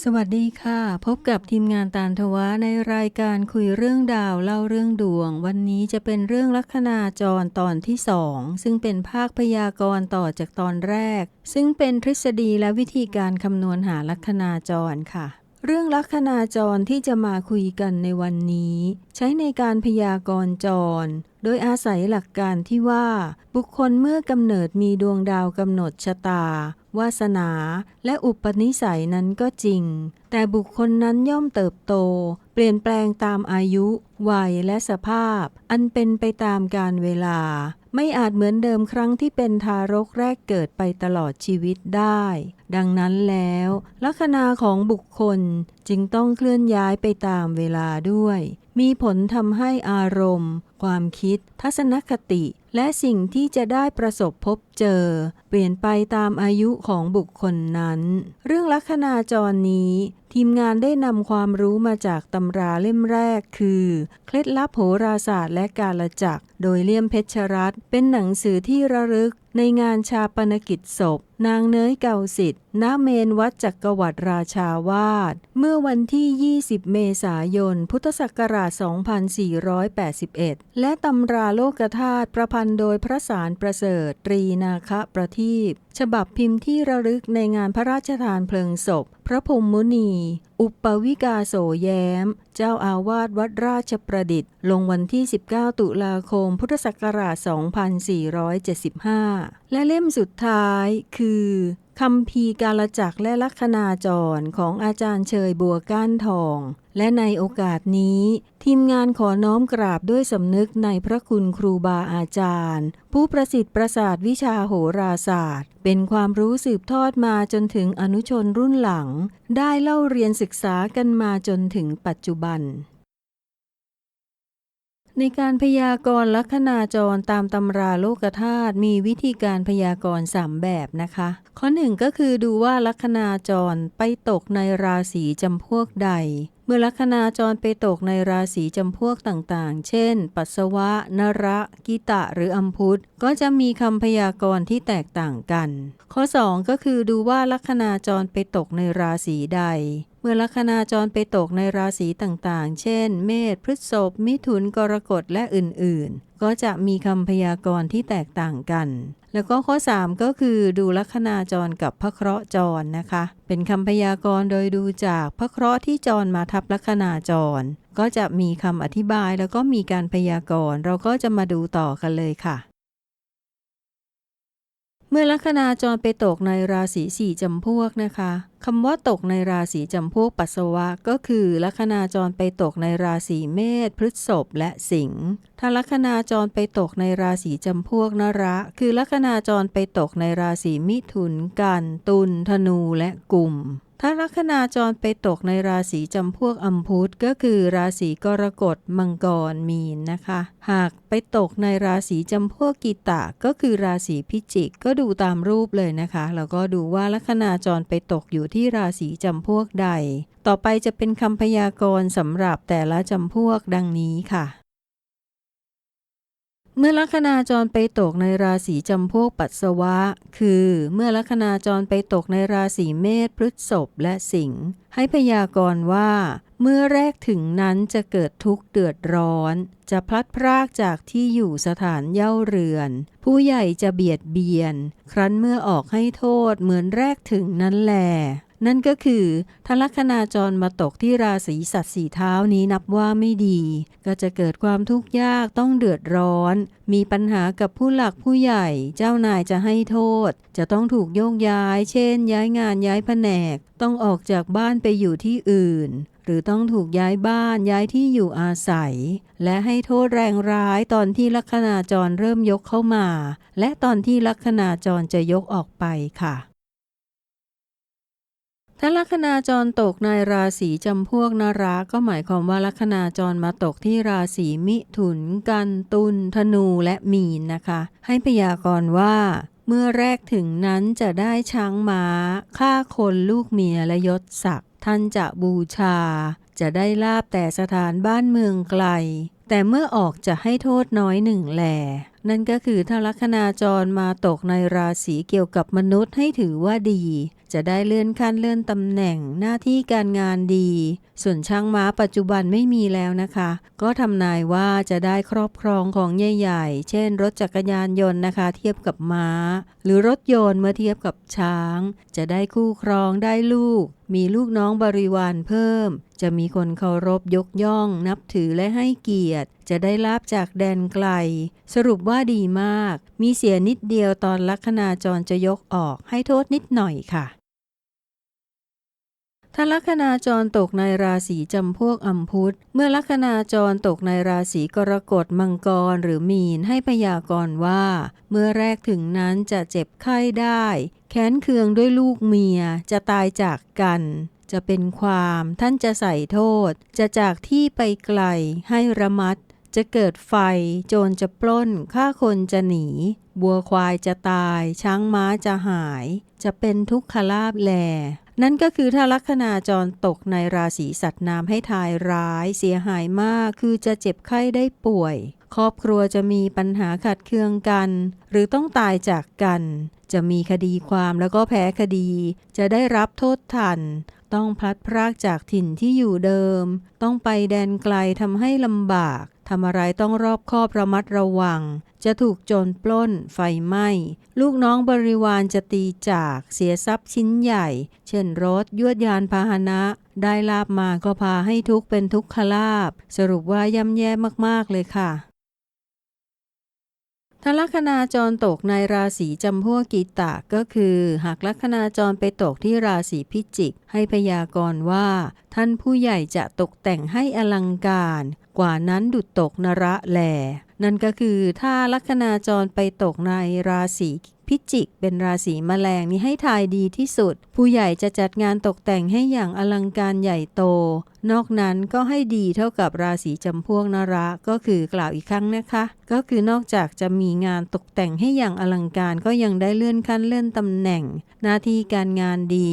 สวัสดีค่ะ พบกับทีมงานตาลทวะในรายการคุยเรื่องดาวเล่าเรื่องดวง วันนี้จะเป็นเรื่องลัคนาจรตอนที่สองซึ่งเป็นภาคพยากรณ์ต่อจากตอนแรก ซึ่งเป็นทฤษฎีและวิธีการคำนวณหาลัคนาจรค่ะ เรื่องลัคนาจรที่จะมาคุยกันในวันนี้ ใช้ในการพยากรณ์จร โดยอาศัยหลักการที่ว่า บุคคลเมื่อกำเนิดมีดวงดาวกำหนดชะตา วาสนาและอุปนิสัยนั้นก็จริง แต่บุคคลนั้นย่อมเติบโต เปลี่ยนแปลงตามอายุ วัยและสภาพ อันเป็นไปตามกาลเวลา ไม่อาจเหมือนเดิมครั้งที่เป็นทารกแรกเกิดไปตลอดชีวิตได้ ดังนั้นแล้ว ลัคนาของบุคคลจึงต้องเคลื่อนย้ายไปตามเวลาด้วย มีผลทำให้อารมณ์ ความคิด ทัศนคติ และสิ่งที่จะได้ประสบพบเจอ เปลี่ยนไปตามอายุของบุคคลนั้น เรื่องลัคนาจรนี้ ทีมงานได้นำความรู้มาจากตำราเล่มแรกคือ เคล็ดลับโหราศาสตร์และกาลจักร โดยเลี่ยมเพชรรัตน์เป็นหนังสือที่ระลึกในงานชาปนกิจศพ นางเนยเก่าสิทธิ์ณเมนวัดจักรวรรดิราชาวาสเมื่อวันที่ 20 เมษายน พุทธศักราช 2481 และตำราโลกธาตุประพันธ์โดยพระสารประเสริฐ ตรีนาคะประทีปฉบับพิมพ์ที่ระลึกในงานพระราชทานเพลิงศพพระพรมมุนี อุปวิกาโสแย้ม เจ้าอาวาสวัดราชประดิษฐ์ ลงวันที่ 19 ตุลาคม พุทธศักราช 2475 และเล่มสุดท้ายคือ คำพีกาลจักและลัคนาจรของอาจารย์เชยบัวก้านทอง และในโอกาสนี้ ทีมงานขอน้อมกราบด้วยสำนึกในพระคุณครูบาอาจารย์ ผู้ประสิทธิ์ประสาทวิชาโหราศาสตร์ เป็นความรู้สืบทอดมาจนถึงอนุชนรุ่นหลัง ได้เล่าเรียนศึกษากันมาจนถึงปัจจุบัน ในการพยากรณ์ลัคนาจรตามตำราโลกธาตุมีวิธีการพยากรณ์สามแบบนะคะ ข้อหนึ่งก็คือดูว่าลัคนาจรไปตกในราศีจำพวกใดเมื่อลัคนาจรไปตกในราศีจำพวกต่างๆ เช่น ปัสสาวะ นระ กิตะ หรืออัมพุทธก็จะมีคำพยากรณ์ที่แตกต่างกัน ข้อ 2 ก็คือดูว่าลัคนาจรไปตกในราศีใด เมื่อลัคนาจรไปตกในราศีต่างๆ เช่น เมษ พฤษภ มิถุน กรกฎ และอื่นๆ ก็จะมีคำพยากรณ์ที่แตกต่างกัน แล้วก็ข้อ 3 ก็คือดูลัคนาจรกับพระเคราะห์จรนะคะ เป็นคำพยากรณ์โดยดูจากพระเคราะห์ที่จรมาทับลัคนาจร ก็จะมีคำอธิบายแล้วก็มีการพยากรณ์ เราก็จะมาดูต่อกันเลยค่ะ เมื่อลัคนาจรไปตกในราศีสี่จำพวกนะคะคำว่าตกในราศีจำพวกปัสสาวะ ก็คือลัคนาจรไปตกในราศีเมษพฤษภและสิงห์ถ้าลัคนาจรไปตกในราศีจำพวกนระ คือลัคนาจรไปตกในราศีมิถุนกัน ตุลธนูและกลุ่ม ถ้าลัคนาจรไปตกในราศีจำพวกอัมพุทธก็คือราศีกรกฎมังกรมีนนะคะ หากไปตกในราศีจำพวกกีตะก็คือราศีพิจิกก็ดูตามรูปเลยนะคะแล้วก็ดูว่าลัคนาจรไปตกอยู่ที่ราศีจำพวกใด ต่อไปจะเป็นคำพยากรณ์สำหรับแต่ละจำพวกดังนี้ค่ะ เมื่อลัคนาจรไปตกในราศีจำพวกปัสสาวะ คือเมื่อลัคนาจรไปตกในราศีเมษพฤษภและสิงห์ให้พยากรณ์ว่า เมื่อแรกถึงนั้นจะเกิดทุกข์เดือดร้อน จะพลัดพรากจากที่อยู่สถานเย่าเรือน ผู้ใหญ่จะเบียดเบียน ครั้นเมื่อออกให้โทษเหมือนแรกถึงนั้นแล นั่นก็คือถ้าลัคนาจรมาตกที่ราศีสัตว์สีเท้านี้นับว่าไม่ดี ก็จะเกิดความทุกข์ยากต้องเดือดร้อน มีปัญหากับผู้หลักผู้ใหญ่ เจ้านายจะให้โทษ จะต้องถูกโยกย้าย เช่น ย้ายงานย้ายแผนก ต้องออกจากบ้านไปอยู่ที่อื่น หรือต้องถูกย้ายบ้านย้ายที่อยู่อาศัย และให้โทษแรงร้ายตอนที่ลัคนาจรเริ่มยกเข้ามา และตอนที่ลัคนาจรจะยกออกไปค่ะ ถ้าลัคนาจรตกในราศีจำพวกนราก็หมายความว่าลัคนาจรมาตกที่ราศีมิถุน กันตุลธนูและมีนนะคะ ให้พยากรณ์ว่า เมื่อแรกถึงนั้นจะได้ช้างม้าฆ่าคนลูกเมียและยศศักดิ์ท่านจะบูชา จะได้ลาบแต่สถานบ้านเมืองไกล แต่เมื่อออกจะให้โทษน้อยหนึ่งแหลนั่นก็คือถ้าลัคนาจรมาตกในราศีเกี่ยวกับมนุษย์ให้ถือว่าดี จะได้เลื่อนขั้นเลื่อนตำแหน่งหน้าที่การงานดี ส่วนช่างม้าปัจจุบันไม่มีแล้วนะคะ ก็ทำนายว่าจะได้ครอบครองของใหญ่ๆ เช่น รถจักรยานยนต์นะคะ เทียบกับม้า หรือรถยนต์เมื่อเทียบกับช้าง จะได้คู่ครองได้ลูก มีลูกน้องบริวารเพิ่ม จะมีคนเคารพยกย่อง นับถือและให้เกียรติ จะได้ลาบจากแดนไกล สรุปว่าดีมาก มีเสียนิดเดียวตอนลัคนาจรจะยกออกให้โทษนิดหน่อยค่ะ ถ้าลัคนาจรตกในราศีจำพวกอัมพุธเมื่อลัคนาจรตกในราศีกรกฎมังกรหรือมีนให้พยากรณ์ว่า เมื่อแรกถึงนั้นจะเจ็บไข้ได้ แค้นเคืองด้วยลูกเมียจะตายจากกัน จะเป็นความท่านจะใส่โทษ จะจากที่ไปไกลให้ระมัด จะเกิดไฟ โจรจะปล้นฆ่าคนจะหนี บัวควายจะตาย ช้างม้าจะหาย จะเป็นทุกขลาบแล นั่นก็คือถ้าลัคนาจรตกในราศีสัตว์น้ำให้ทายร้าย เสียหายมากคือจะเจ็บไข้ได้ป่วย ครอบครัวจะมีปัญหาขัดเคืองกัน หรือต้องตายจากกัน จะมีคดีความแล้วก็แพ้คดี จะได้รับโทษทันต้องพลัดพรากจากถิ่นที่อยู่เดิม ต้องไปแดนไกลทำให้ลำบาก ทำอะไรต้องรอบคอบระมัดระวัง จะถูกโจรปล้น ไฟไหม้ ลูกน้องบริวารจะตีจาก เสียทรัพย์ชิ้นใหญ่ เช่นรถ ยวดยานพาหนะ ได้ลาบมาก็พาให้ทุกเป็นทุกขลาบ สรุปว่าย่ำแย่มากๆเลยค่ะ ถ้าลัคนาจรตกในราศีจำพวกกีตะก็คือ หากลัคนาจรไปตกที่ราศีพิจิก ให้พยากรณ์ว่า ท่านผู้ใหญ่จะตกแต่งให้อลังการ กว่านั้นดุดตกนระแลนั่นก็คือถ้าลัคนาจรไปตกในราศี พิจิกเป็นราศีแมลงนี้ให้ทายดีที่สุด ผู้ใหญ่จะจัดงานตกแต่งให้อย่างอลังการใหญ่โต นอกนั้นก็ให้ดีเท่ากับราศีจำพวกนระก็คือกล่าวอีกครั้งนะคะ ก็คือนอกจากจะมีงานตกแต่งให้อย่างอลังการก็ยังได้เลื่อนขั้นเลื่อนตำแหน่ง หน้าที่การงานดี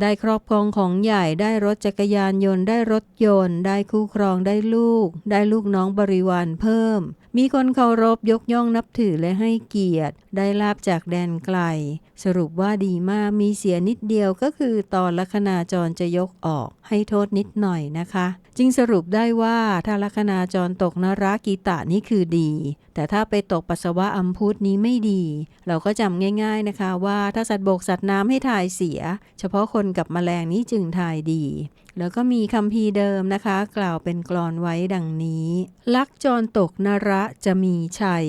ได้ครอบครองของใหญ่ได้รถจักรยานยนต์ได้รถยนต์ ได้คู่ครองได้ลูก ได้ลูกน้องบริวารเพิ่ม มีคนเคารพยกย่องนับถือและให้เกียรติ ได้ลาบจากแดนไกล สรุปว่าดีมากมีเสียนิดเดียวก็คือตอนลัคนาจรจะยกออกให้โทษนิดหน่อยนะคะ จึงสรุปได้ว่าถ้าลัคนาจรตกนรากีตะนี่คือดี แต่ถ้าไปตกปัสสาวะอัมพุธนี้ไม่ดี เราก็จำง่าย ๆนะคะว่าถ้าสัตว์บกสัตว์น้ำให้ทายเสีย เฉพาะคนกับแมลงนี้จึงทายดี แล้วก็มีคำพีเดิมนะคะ กล่าวเป็นกลอนไว้ดังนี้ ลักจรตกนระจะมีชัย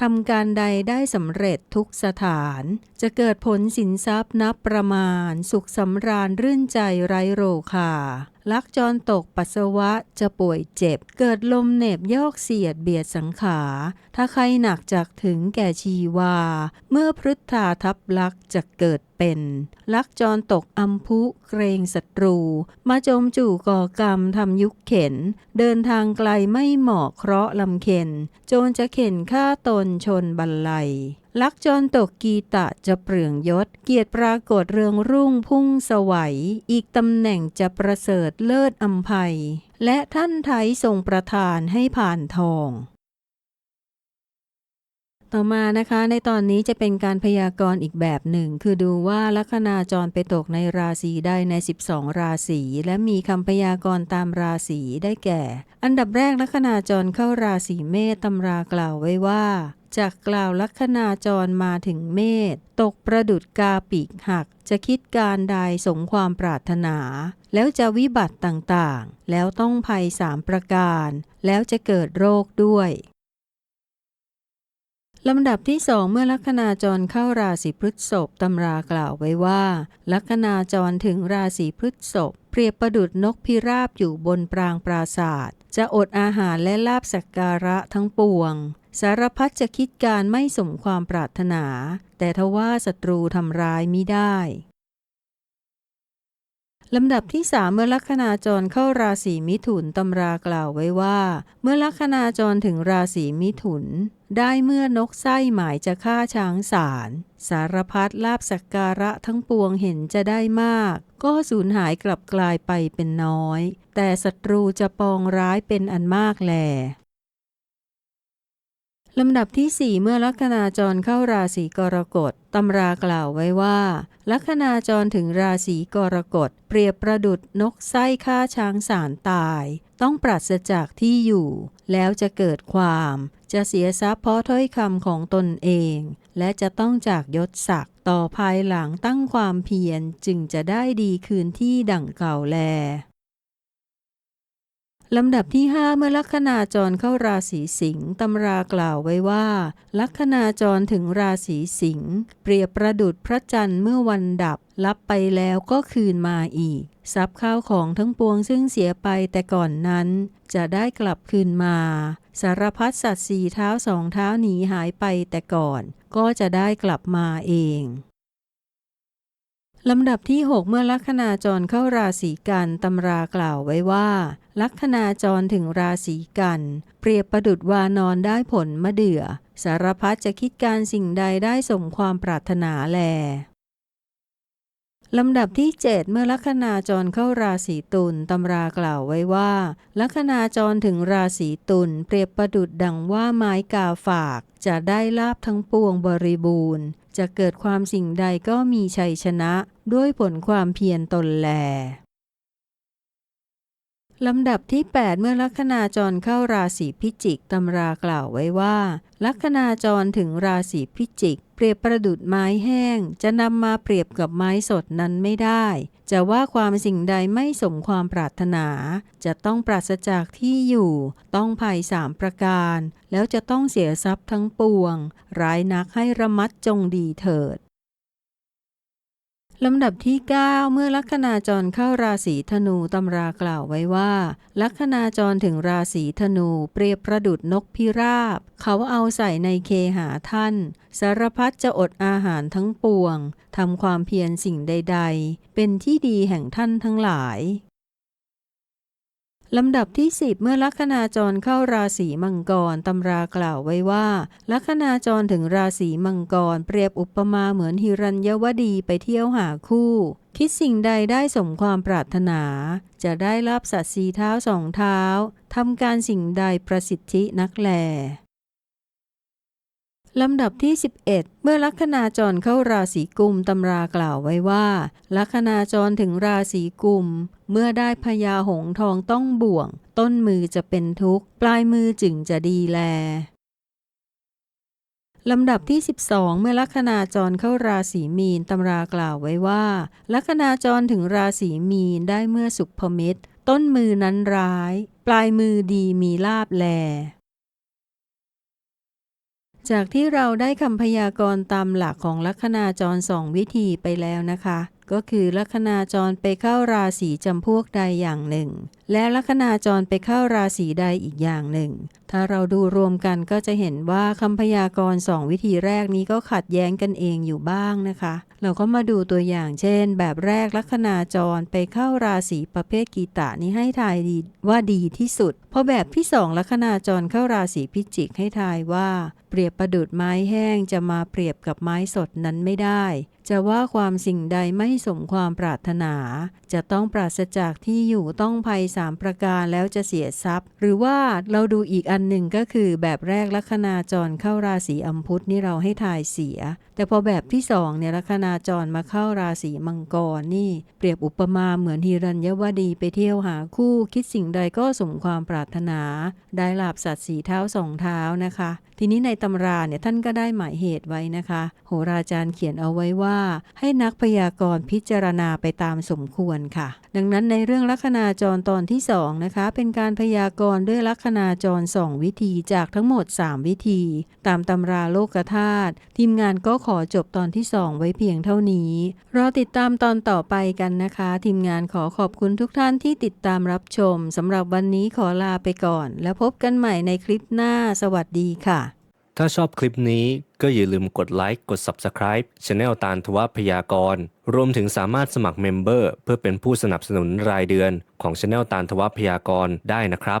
ทำการใดได้สำเร็จทุกสถาน จะเกิดผลสินทรัพย์นับประมาณ สุขสำราญรื่นใจไร้โรคา ลักจรตกปัสสาวะจะป่วยเจ็บ เกิดลมเหน็บยอกเสียดเบียดสังขา ถ้าใครหนักจากถึงแก่ชีวา เมื่อพฤทธาทับลักจะเกิดเป็น ลักจรตกอัมพุเกรงศัตรู มาจมจู่ก่อกรรมทำยุคเข็น เดินทางไกลไม่เหมาะเคราะห์ลำเข็น โจรจะเข็นฆ่าตนชนบันไล ลักจรตกกีตะจะเปลืองยศ เกียรติปรากฏเรืองรุ่งพุ่งสวัย อีกตำแหน่งจะประเสริฐเลิศอัมภัย และท่านไทยทรงประทานให้ผ่านทอง ต่อมานะคะในตอนนี้จะเป็นการพยากรณ์อีกแบบหนึ่ง คือดูว่าลัคนาจรไปตกในราศีใดใน 12 ราศีและมีคำพยากรณ์ตามราศีได้แก่ อันดับแรกลัคนาจรเข้าราศีเมษตำรากล่าวไว้ว่า จากกล่าวลัคนาจรมาถึงเมษตกประดุดกาปีกหัก จะคิดการใดสมความปรารถนา แล้วจะวิบัติต่างๆ แล้วต้องภัยสามประการ แล้วจะเกิดโรคด้วยลำดับที่สองเมื่อลัคนาจรเข้าราศีพฤษภตำรากล่าวไว้ว่า ลัคนาจรถึงราศีพฤษภเปรียบประดุดนกพิราบอยู่บนปรางปราศาสตร์จะอดอาหารและลาบสักการะทั้งปวง สารพัดจะคิดการไม่สมความปรารถนา แต่ทว่าศัตรูทำร้ายมิได้ ลำดับที่สามเมื่อลัคนาจรเข้าราศีมิถุนตำรากล่าวไว้ว่า เมื่อลัคนาจรถึงราศีมิถุน ได้เมื่อนกไส้หมายจะฆ่าช้างสาร สารพัดลาบสักการะทั้งปวงเห็นจะได้มาก ก็สูญหายกลับกลายไปเป็นน้อย แต่ศัตรูจะปองร้ายเป็นอันมากแล ลำดับที่สี่เมื่อลัคนาจรเข้าราศีกรกฎตำรากล่าวไว้ว่าลัคนาจรถึงราศีกรกฎเปรียบประดุดนกไส้ฆ่าช้างสารตาย ต้องปราศจากที่อยู่ แล้วจะเกิดความ จะเสียทรัพย์เพราะถ้อยคำของตนเอง และจะต้องจากยศศักดิ์ต่อภายหลังตั้งความเพียรจึงจะได้ดีคืนที่ดั่งเก่าแล ลำดับที่5เมื่อลัคนาจรเข้าราศีสิงห์ตำรากล่าวไว้ว่า ลัคนาจรถึงราศีสิงห์เปรียบประดุดพระจันทร์เมื่อวันดับ รับไปแล้วก็คืนมาอีก ทรัพย์ข้าวของทั้งปวงซึ่งเสียไปแต่ก่อนนั้น จะได้กลับคืนมา สารพัดสัตว์สี่เท้าสองเท้าหนีหายไปแต่ก่อน ก็จะได้กลับมาเอง ลำดับที่ 6 เมื่อลัคนาจรเข้าราศีกันตำรากล่าวไว้ว่า ลัคนาจรถึงราศีกัน เปรียบประดุดวานอนได้ผลมะเดื่อ สารพัดจะคิดการสิ่งใดได้สมความปรารถนาแลลำดับที่ 7 เมื่อลัคนาจรเข้าราศีตุลตำรากล่าวไว้ว่า ลัคนาจรถึงราศีตุลเปรียบประดุดดังว่าไม้กาฝาก จะได้ลาบทั้งปวงบริบูรณ์ จะเกิดความสิ่งใดก็มีชัยชนะด้วยผลความเพียรตนแล ลำดับที่ 8 เมื่อลัคนาจรเข้าราศีพิจิกตำรากล่าวไว้ว่า ลัคนาจรถึงราศีพิจิก เปรียบประดุดไม้แห้ง จะนำมาเปรียบกับไม้สดนั้นไม่ได้ จะว่าความสิ่งใดไม่สมความปรารถนา จะต้องปราศจากที่อยู่ ต้องภัยสามประการ แล้วจะต้องเสียทรัพย์ทั้งปวง ร้ายนักให้ระมัดจงดีเถิด ลำดับที่ 9 เมื่อลัคนาจรเข้าราศีธนูตำรากล่าวไว้ว่า ลัคนาจรถึงราศีธนูเปรียบประดุดนกพิราบ เขาเอาใส่ในเคหาท่าน สารพัดจะอดอาหารทั้งปวงทำความเพียรสิ่งใด ๆ เป็นที่ดีแห่งท่านทั้งหลาย ลำดับที่ 10 เมื่อลัคนาจรเข้าราศีมังกรตำรากล่าวไว้ว่า ลัคนาจรถึงราศีมังกร เปรียบอุปมาเหมือนหิรัญยวดีไปเที่ยวหาคู่ คิดสิ่งใดได้สมความปรารถนา จะได้รับสัตว์สีเท้าสองเท้าทำการสิ่งใดประสิทธินักแล ลำดับที่ 11 เมื่อลัคนาจรเข้าราศีกุมตำรากล่าวไว้ว่า ลัคนาจรถึงราศีกุม เมื่อได้พญาหงทองต้องบ่วง ต้นมือจะเป็นทุกข์ ปลายมือจึงจะดีแลลำดับที่ 12 เมื่อลัคนาจรเข้าราศีมีนตำรากล่าวไว้ว่า ลัคนาจรถึงราศีมีนได้เมื่อสุภมิตร ต้นมือนั้นร้าย ปลายมือดีมีลาบแล จากที่เราได้คำพยากรณ์ตามหลักของลัคนาจรสองวิธีไปแล้วนะคะ ก็คือลัคนาจรไปเข้าราศีจำพวกใดอย่างหนึ่ง และลัคนาจรไปเข้าราศีใดอีกอย่างหนึ่ง ถ้าเราดูรวมกันก็จะเห็นว่าคำพยากรณ์สองวิธีแรกนี้ก็ขัดแย้งกันเองอยู่บ้างนะคะ เราก็มาดูตัวอย่างเช่น แบบแรกลัคนาจรไปเข้าราศีประเภทกีตะนี้ให้ทายดีว่าดีที่สุด เพราะแบบที่สองลัคนาจรเข้าราศีพิจิกให้ทายว่า เปรียบประดุดไม้แห้งจะมาเปรียบกับไม้สดนั้นไม่ได้ จะว่าความสิ่งใดไม่สมความปรารถนา จะต้องปราศจากที่อยู่ต้องภัยสามประการแล้วจะเสียทรัพย์ หรือว่าเราดูอีกอันหนึ่งก็คือแบบแรกลัคนาจรเข้าราศีอัมพุธนี่เราให้ทายเสีย แต่พอแบบที่สองเนี่ยลัคนาจรมาเข้าราศีมังกรนี่ เปรียบอุปมาเหมือนฮิรัญยวดีไปเที่ยวหาคู่คิดสิ่งใดก็สมความปรารถนา ได้ลาบสัตว์สีเท้าสองเท้านะคะ ทีนี้ในตำราเนี่ยท่านก็ได้หมายเหตุไว้นะคะ โหราจารย์เขียนเอาไว้ว่า ให้นักพยากรณ์พิจารณาไปตามสมควรค่ะ ดังนั้นในเรื่องลัคนาจรตอนที่สองนะคะ เป็นการพยากรณ์ด้วยลัคนาจรสองวิธีจากทั้งหมด 3 วิธี ตามตำราโลกธาตุทีมงานก็ขอจบตอนที่ 2 ไว้เพียงเท่านี้ รอติดตามตอนต่อไปกันนะคะ ทีมงานขอขอบคุณทุกท่านที่ติดตามรับชมสำหรับวันนี้ขอลาไปก่อน แล้วพบกันใหม่ในคลิปหน้า สวัสดีค่ะ ถ้าชอบคลิปนี้ก็อย่าลืมกดไลค์กด Subscribe Channel ตาลทวพยากร รวมถึงสามารถสมัครเมมเบอร์เพื่อเป็นผู้สนับสนุนรายเดือนของ Channel ตาลทวพยากรได้นะครับ